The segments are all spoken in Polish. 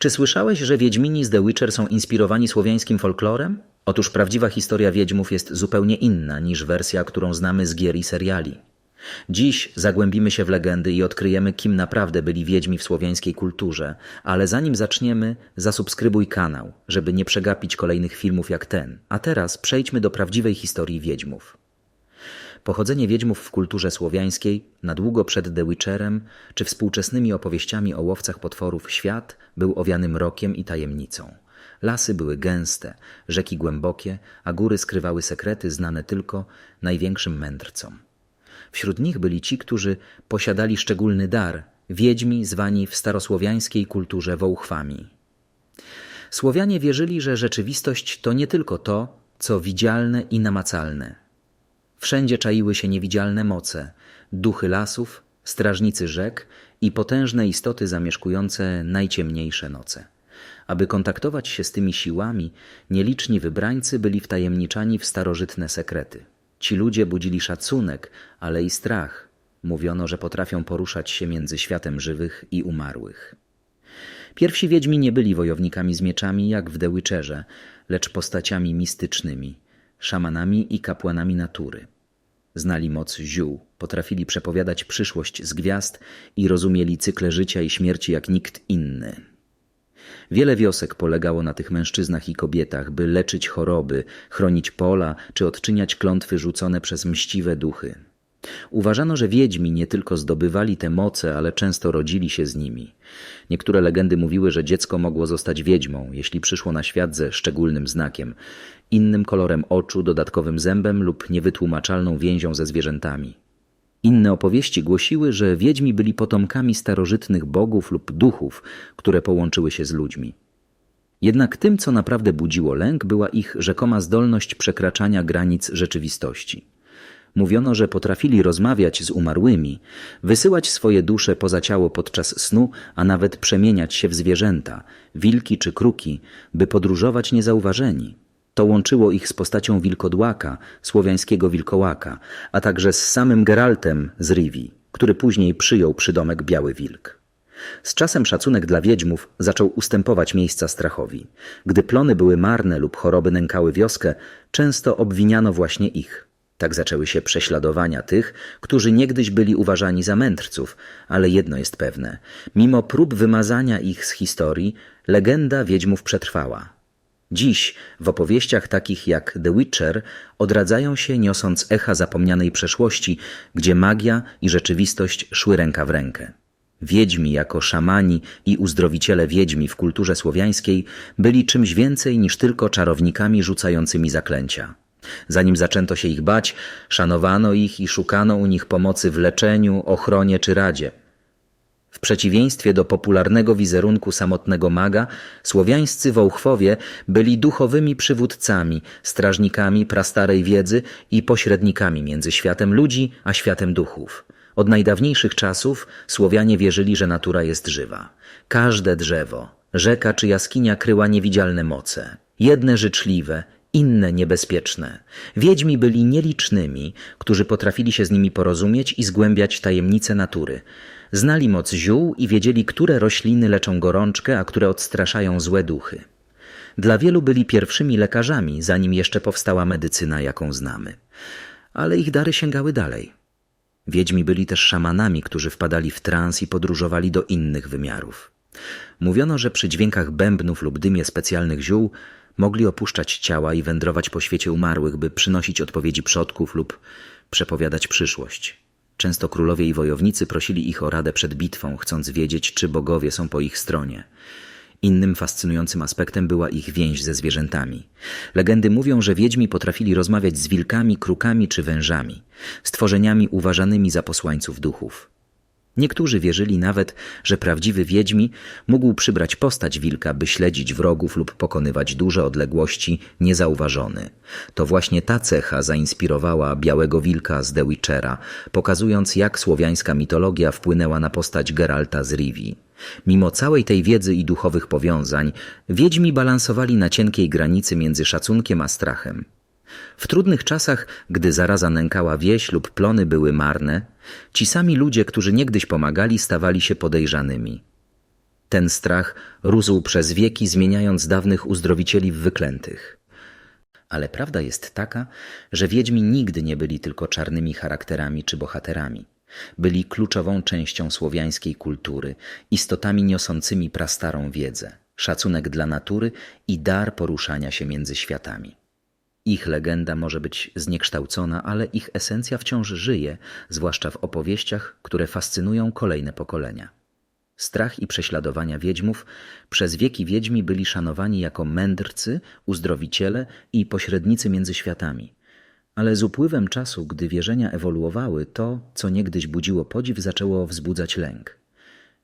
Czy słyszałeś, że Wiedźmini z The Witcher są inspirowani słowiańskim folklorem? Otóż prawdziwa historia Wiedźmów jest zupełnie inna niż wersja, którą znamy z gier i seriali. Dziś zagłębimy się w legendy i odkryjemy, kim naprawdę byli Wiedźmi w słowiańskiej kulturze, ale zanim zaczniemy, zasubskrybuj kanał, żeby nie przegapić kolejnych filmów jak ten. A teraz przejdźmy do prawdziwej historii Wiedźmów. Pochodzenie wiedźmów w kulturze słowiańskiej, na długo przed The Witcherem, czy współczesnymi opowieściami o łowcach potworów świat był owiany mrokiem i tajemnicą. Lasy były gęste, rzeki głębokie, a góry skrywały sekrety znane tylko największym mędrcom. Wśród nich byli ci, którzy posiadali szczególny dar, wiedźmi zwani w starosłowiańskiej kulturze wołchwami. Słowianie wierzyli, że rzeczywistość to nie tylko to, co widzialne i namacalne. Wszędzie czaiły się niewidzialne moce, duchy lasów, strażnicy rzek i potężne istoty zamieszkujące najciemniejsze noce. Aby kontaktować się z tymi siłami, nieliczni wybrańcy byli wtajemniczani w starożytne sekrety. Ci ludzie budzili szacunek, ale i strach. Mówiono, że potrafią poruszać się między światem żywych i umarłych. Pierwsi wiedźmi nie byli wojownikami z mieczami jak w The Witcherze, lecz postaciami mistycznymi, szamanami i kapłanami natury. Znali moc ziół, potrafili przepowiadać przyszłość z gwiazd i rozumieli cykle życia i śmierci jak nikt inny. Wiele wiosek polegało na tych mężczyznach i kobietach, by leczyć choroby, chronić pola czy odczyniać klątwy rzucone przez mściwe duchy. Uważano, że wiedźmi nie tylko zdobywali te moce, ale często rodzili się z nimi. Niektóre legendy mówiły, że dziecko mogło zostać wiedźmą, jeśli przyszło na świat ze szczególnym znakiem, innym kolorem oczu, dodatkowym zębem lub niewytłumaczalną więzią ze zwierzętami. Inne opowieści głosiły, że wiedźmi byli potomkami starożytnych bogów lub duchów, które połączyły się z ludźmi. Jednak tym, co naprawdę budziło lęk, była ich rzekoma zdolność przekraczania granic rzeczywistości. Mówiono, że potrafili rozmawiać z umarłymi, wysyłać swoje dusze poza ciało podczas snu, a nawet przemieniać się w zwierzęta, wilki czy kruki, by podróżować niezauważeni. To łączyło ich z postacią wilkodłaka, słowiańskiego wilkołaka, a także z samym Geraltem z Rivi, który później przyjął przydomek Biały Wilk. Z czasem szacunek dla wiedźmów zaczął ustępować miejsca strachowi. Gdy plony były marne lub choroby nękały wioskę, często obwiniano właśnie ich. Tak zaczęły się prześladowania tych, którzy niegdyś byli uważani za mędrców, ale jedno jest pewne: mimo prób wymazania ich z historii, legenda wiedźmów przetrwała. Dziś w opowieściach takich jak The Witcher odradzają się niosąc echa zapomnianej przeszłości, gdzie magia i rzeczywistość szły ręka w rękę. Wiedźmi jako szamani i uzdrowiciele wiedźmi w kulturze słowiańskiej byli czymś więcej niż tylko czarownikami rzucającymi zaklęcia. Zanim zaczęto się ich bać, szanowano ich i szukano u nich pomocy w leczeniu, ochronie czy radzie. W przeciwieństwie do popularnego wizerunku samotnego maga, słowiańscy wołchwowie byli duchowymi przywódcami, strażnikami prastarej wiedzy i pośrednikami między światem ludzi a światem duchów. Od najdawniejszych czasów Słowianie wierzyli, że natura jest żywa. Każde drzewo, rzeka czy jaskinia kryła niewidzialne moce. Jedne życzliwe, inne niebezpieczne. Wiedźmi byli nielicznymi, którzy potrafili się z nimi porozumieć i zgłębiać tajemnice natury. Znali moc ziół i wiedzieli, które rośliny leczą gorączkę, a które odstraszają złe duchy. Dla wielu byli pierwszymi lekarzami, zanim jeszcze powstała medycyna, jaką znamy. Ale ich dary sięgały dalej. Wiedźmi byli też szamanami, którzy wpadali w trans i podróżowali do innych wymiarów. Mówiono, że przy dźwiękach bębnów lub dymie specjalnych ziół mogli opuszczać ciała i wędrować po świecie umarłych, by przynosić odpowiedzi przodków lub przepowiadać przyszłość. Często królowie i wojownicy prosili ich o radę przed bitwą, chcąc wiedzieć, czy bogowie są po ich stronie. Innym fascynującym aspektem była ich więź ze zwierzętami. Legendy mówią, że wiedźmi potrafili rozmawiać z wilkami, krukami czy wężami, stworzeniami uważanymi za posłańców duchów. Niektórzy wierzyli nawet, że prawdziwy wiedźmi mógł przybrać postać wilka, by śledzić wrogów lub pokonywać duże odległości niezauważony. To właśnie ta cecha zainspirowała Białego Wilka z The Witchera, pokazując jak słowiańska mitologia wpłynęła na postać Geralta z Rivi. Mimo całej tej wiedzy i duchowych powiązań, wiedźmi balansowali na cienkiej granicy między szacunkiem a strachem. W trudnych czasach, gdy zaraza nękała wieś lub plony były marne, ci sami ludzie, którzy niegdyś pomagali, stawali się podejrzanymi. Ten strach rósł przez wieki, zmieniając dawnych uzdrowicieli w wyklętych. Ale prawda jest taka, że wiedźmi nigdy nie byli tylko czarnymi charakterami czy bohaterami. Byli kluczową częścią słowiańskiej kultury, istotami niosącymi prastarą wiedzę, szacunek dla natury i dar poruszania się między światami. Ich legenda może być zniekształcona, ale ich esencja wciąż żyje, zwłaszcza w opowieściach, które fascynują kolejne pokolenia. Strach i prześladowania wiedźmów przez wieki wiedźmi byli szanowani jako mędrcy, uzdrowiciele i pośrednicy między światami. Ale z upływem czasu, gdy wierzenia ewoluowały, to, co niegdyś budziło podziw, zaczęło wzbudzać lęk.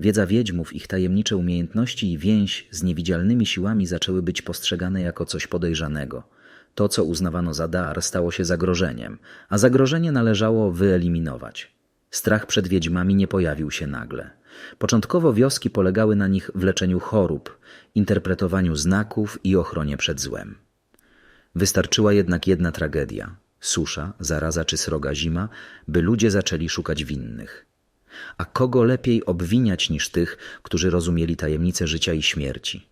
Wiedza wiedźmów, ich tajemnicze umiejętności i więź z niewidzialnymi siłami zaczęły być postrzegane jako coś podejrzanego. To, co uznawano za dar, stało się zagrożeniem, a zagrożenie należało wyeliminować. Strach przed wiedźmami nie pojawił się nagle. Początkowo wioski polegały na nich w leczeniu chorób, interpretowaniu znaków i ochronie przed złem. Wystarczyła jednak jedna tragedia susza, zaraza czy sroga zima, by ludzie zaczęli szukać winnych. A kogo lepiej obwiniać niż tych, którzy rozumieli tajemnice życia i śmierci?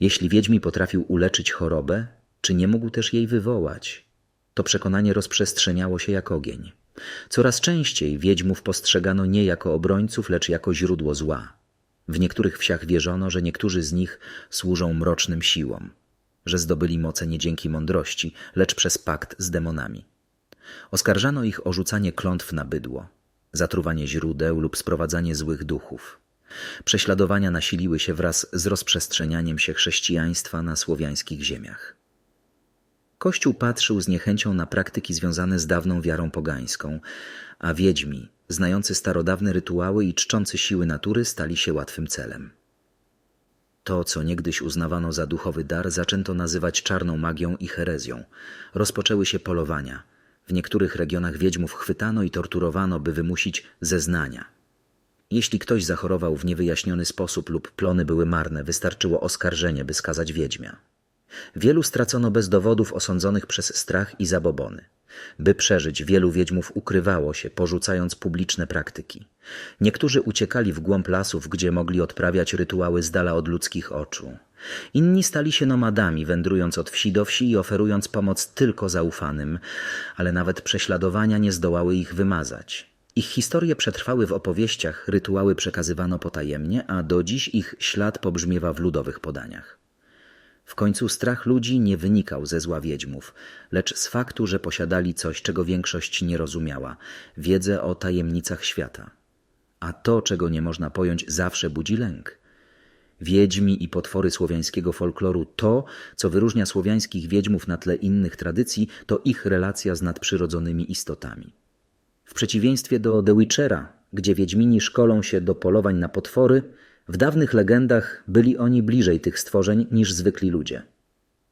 Jeśli wiedźmi potrafił uleczyć chorobę, czy nie mógł też jej wywołać? To przekonanie rozprzestrzeniało się jak ogień. Coraz częściej wiedźmów postrzegano nie jako obrońców, lecz jako źródło zła. W niektórych wsiach wierzono, że niektórzy z nich służą mrocznym siłom, że zdobyli moce nie dzięki mądrości, lecz przez pakt z demonami. Oskarżano ich o rzucanie klątw na bydło, zatruwanie źródeł lub sprowadzanie złych duchów. Prześladowania nasiliły się wraz z rozprzestrzenianiem się chrześcijaństwa na słowiańskich ziemiach. Kościół patrzył z niechęcią na praktyki związane z dawną wiarą pogańską, a wiedźmi, znający starodawne rytuały i czczący siły natury, stali się łatwym celem. To, co niegdyś uznawano za duchowy dar, zaczęto nazywać czarną magią i herezją. Rozpoczęły się polowania. W niektórych regionach wiedźmów chwytano i torturowano, by wymusić zeznania. Jeśli ktoś zachorował w niewyjaśniony sposób lub plony były marne, wystarczyło oskarżenie, by skazać wiedźmia. Wielu stracono bez dowodów osądzonych przez strach i zabobony. By przeżyć, wielu wiedźmów ukrywało się, porzucając publiczne praktyki. Niektórzy uciekali w głąb lasów, gdzie mogli odprawiać rytuały z dala od ludzkich oczu. Inni stali się nomadami, wędrując od wsi do wsi i oferując pomoc tylko zaufanym, ale nawet prześladowania nie zdołały ich wymazać. Ich historie przetrwały w opowieściach, rytuały przekazywano potajemnie, a do dziś ich ślad pobrzmiewa w ludowych podaniach. W końcu strach ludzi nie wynikał ze zła wiedźmów, lecz z faktu, że posiadali coś, czego większość nie rozumiała wiedzę o tajemnicach świata. A to, czego nie można pojąć, zawsze budzi lęk. Wiedźmi i potwory słowiańskiego folkloru to, co wyróżnia słowiańskich wiedźmów na tle innych tradycji, to ich relacja z nadprzyrodzonymi istotami. W przeciwieństwie do The Witchera, gdzie wiedźmini szkolą się do polowań na potwory, w dawnych legendach byli oni bliżej tych stworzeń niż zwykli ludzie.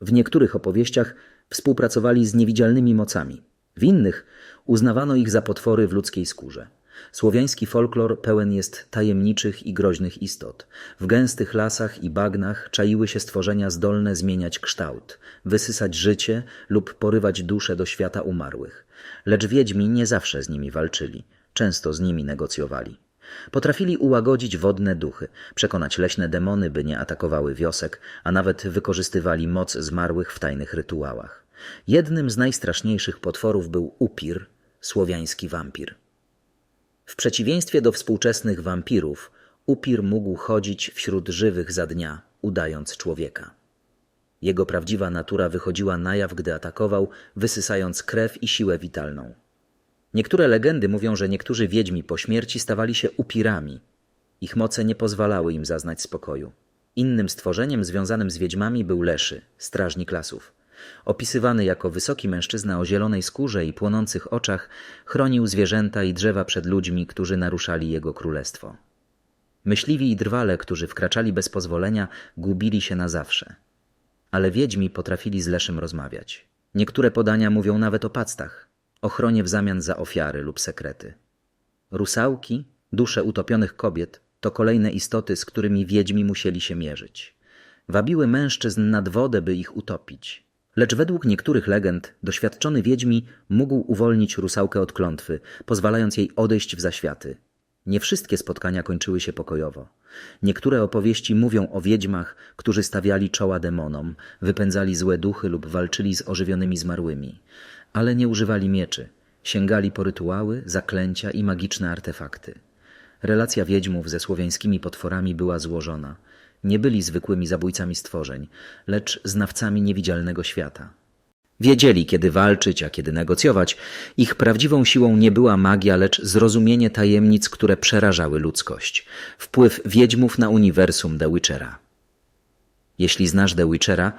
W niektórych opowieściach współpracowali z niewidzialnymi mocami, w innych uznawano ich za potwory w ludzkiej skórze. Słowiański folklor pełen jest tajemniczych i groźnych istot. W gęstych lasach i bagnach czaiły się stworzenia zdolne zmieniać kształt, wysysać życie lub porywać dusze do świata umarłych. Lecz wiedźmi nie zawsze z nimi walczyli, często z nimi negocjowali. Potrafili ułagodzić wodne duchy, przekonać leśne demony, by nie atakowały wiosek, a nawet wykorzystywali moc zmarłych w tajnych rytuałach. Jednym z najstraszniejszych potworów był upir, słowiański wampir. W przeciwieństwie do współczesnych wampirów, upir mógł chodzić wśród żywych za dnia, udając człowieka. Jego prawdziwa natura wychodziła na jaw, gdy atakował, wysysając krew i siłę witalną. Niektóre legendy mówią, że niektórzy wiedźmi po śmierci stawali się upirami. Ich moce nie pozwalały im zaznać spokoju. Innym stworzeniem związanym z wiedźmami był Leszy, strażnik lasów. Opisywany jako wysoki mężczyzna o zielonej skórze i płonących oczach, chronił zwierzęta i drzewa przed ludźmi, którzy naruszali jego królestwo. Myśliwi i drwale, którzy wkraczali bez pozwolenia, gubili się na zawsze. Ale wiedźmi potrafili z Leszym rozmawiać. Niektóre podania mówią nawet o pactach, ochronie w zamian za ofiary lub sekrety. Rusałki, dusze utopionych kobiet, to kolejne istoty, z którymi wiedźmi musieli się mierzyć. Wabiły mężczyzn nad wodę, by ich utopić. Lecz według niektórych legend doświadczony wiedźmi mógł uwolnić rusałkę od klątwy, pozwalając jej odejść w zaświaty. Nie wszystkie spotkania kończyły się pokojowo. Niektóre opowieści mówią o wiedźmach, którzy stawiali czoła demonom, wypędzali złe duchy lub walczyli z ożywionymi zmarłymi, ale nie używali mieczy. Sięgali po rytuały, zaklęcia i magiczne artefakty. Relacja wiedźmów ze słowiańskimi potworami była złożona. Nie byli zwykłymi zabójcami stworzeń, lecz znawcami niewidzialnego świata. Wiedzieli, kiedy walczyć, a kiedy negocjować. Ich prawdziwą siłą nie była magia, lecz zrozumienie tajemnic, które przerażały ludzkość. Wpływ wiedźmów na uniwersum The Witchera. Jeśli znasz The Witchera,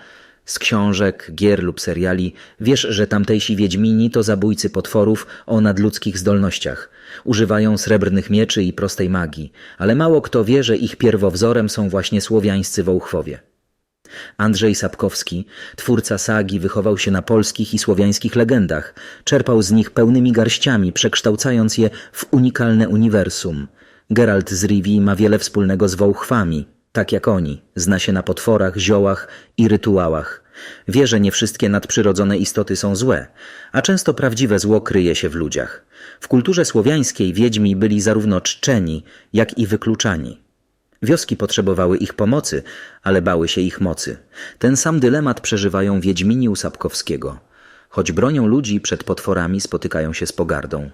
z książek, gier lub seriali, wiesz, że tamtejsi wiedźmini to zabójcy potworów o nadludzkich zdolnościach. Używają srebrnych mieczy i prostej magii, ale mało kto wie, że ich pierwowzorem są właśnie słowiańscy wołchwowie. Andrzej Sapkowski, twórca sagi, wychował się na polskich i słowiańskich legendach. Czerpał z nich pełnymi garściami, przekształcając je w unikalne uniwersum. Geralt z Rivii ma wiele wspólnego z wołchwami. Tak jak oni, zna się na potworach, ziołach i rytuałach. Wie, że nie wszystkie nadprzyrodzone istoty są złe, a często prawdziwe zło kryje się w ludziach. W kulturze słowiańskiej wiedźmi byli zarówno czczeni, jak i wykluczani. Wioski potrzebowały ich pomocy, ale bały się ich mocy. Ten sam dylemat przeżywają Wiedźmini u Sapkowskiego. Choć bronią ludzi przed potworami, spotykają się z pogardą.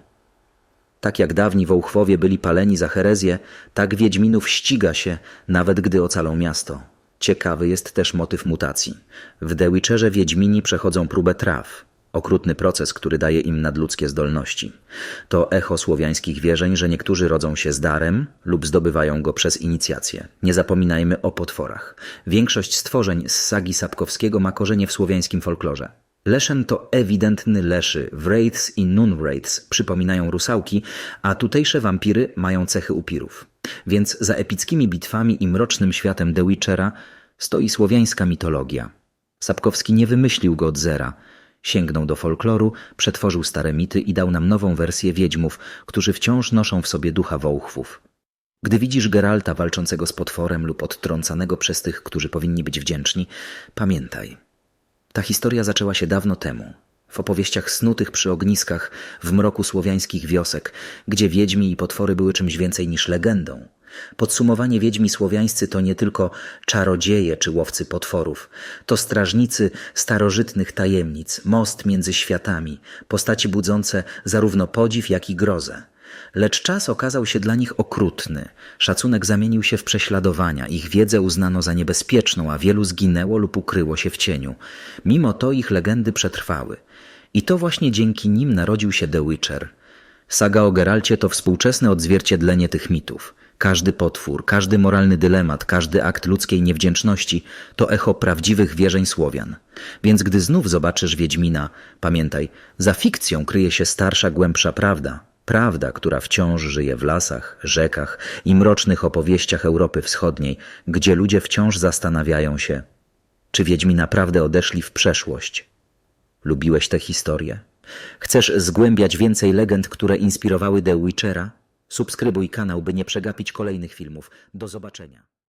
Tak jak dawni wołchwowie byli paleni za herezję, tak Wiedźminów ściga się, nawet gdy ocalą miasto. Ciekawy jest też motyw mutacji. W The Witcherze Wiedźmini przechodzą próbę traw. Okrutny proces, który daje im nadludzkie zdolności. To echo słowiańskich wierzeń, że niektórzy rodzą się z darem lub zdobywają go przez inicjację. Nie zapominajmy o potworach. Większość stworzeń z sagi Sapkowskiego ma korzenie w słowiańskim folklorze. Leszyn to ewidentny leszy. Wraiths i Nunwraiths przypominają rusałki, a tutejsze wampiry mają cechy upirów. Więc za epickimi bitwami i mrocznym światem The Witchera stoi słowiańska mitologia. Sapkowski nie wymyślił go od zera. Sięgnął do folkloru, przetworzył stare mity i dał nam nową wersję wiedźmów, którzy wciąż noszą w sobie ducha wołchwów. Gdy widzisz Geralta walczącego z potworem lub odtrącanego przez tych, którzy powinni być wdzięczni, pamiętaj. Ta historia zaczęła się dawno temu, w opowieściach snutych przy ogniskach w mroku słowiańskich wiosek, gdzie wiedźmi i potwory były czymś więcej niż legendą. Podsumowanie wiedźmi słowiańscy to nie tylko czarodzieje czy łowcy potworów, to strażnicy starożytnych tajemnic, most między światami, postaci budzące zarówno podziw, jak i grozę. Lecz czas okazał się dla nich okrutny. Szacunek zamienił się w prześladowania, ich wiedzę uznano za niebezpieczną, a wielu zginęło lub ukryło się w cieniu. Mimo to ich legendy przetrwały. I to właśnie dzięki nim narodził się The Witcher. Saga o Geralcie to współczesne odzwierciedlenie tych mitów. Każdy potwór, każdy moralny dylemat, każdy akt ludzkiej niewdzięczności to echo prawdziwych wierzeń Słowian. Więc gdy znów zobaczysz Wiedźmina, pamiętaj, za fikcją kryje się starsza, głębsza prawda. Prawda, która wciąż żyje w lasach, rzekach i mrocznych opowieściach Europy Wschodniej, gdzie ludzie wciąż zastanawiają się, czy Wiedźmi naprawdę odeszli w przeszłość. Lubiłeś tę historię? Chcesz zgłębiać więcej legend, które inspirowały The Witchera? Subskrybuj kanał, by nie przegapić kolejnych filmów. Do zobaczenia.